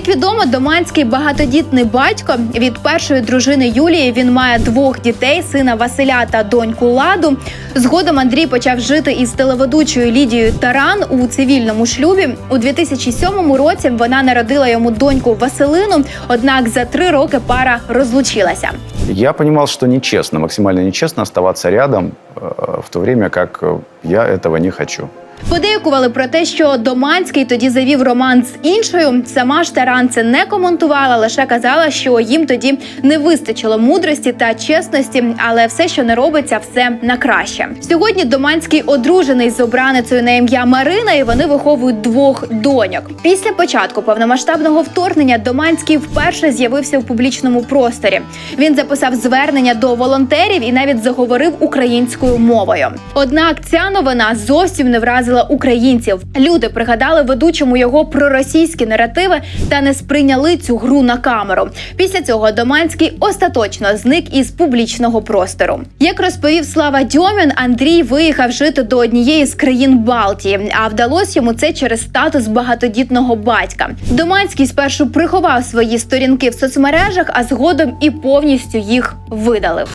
Як відомо, Доманський багатодітний батько від першої дружини Юлії він має двох дітей: сина Василя та доньку Ладу. Згодом Андрій почав жити із телеведучою Лідією Таран у цивільному шлюбі. У 2007 році вона народила йому доньку Василину. Однак за три роки пара розлучилася. Я понимал, что нечестно, максимально нечестно оставаться рядом, э, в то время как э, я этого не хочу. Подейкували про те, що Доманський тоді завів роман з іншою. Сама ж Таран це не коментувала, лише казала, що їм тоді не вистачило мудрості та чесності, але все, що не робиться, все на краще. Сьогодні Доманський одружений з обраницею на ім'я Марина, і вони виховують двох доньок. Після початку повномасштабного вторгнення Доманський вперше з'явився в публічному просторі. Він записав звернення до волонтерів і навіть заговорив українською мовою. Однак ця новина зовсім не вразила українців. Люди пригадали ведучому його проросійські наративи та не сприйняли цю гру на камеру. Після цього Доманський остаточно зник із публічного простору. Як розповів Слава Дьомін, Андрій виїхав жити до однієї з країн Балтії, а вдалося йому це через статус багатодітного батька. Доманський спершу приховав свої сторінки в соцмережах, а згодом і повністю їх видалив.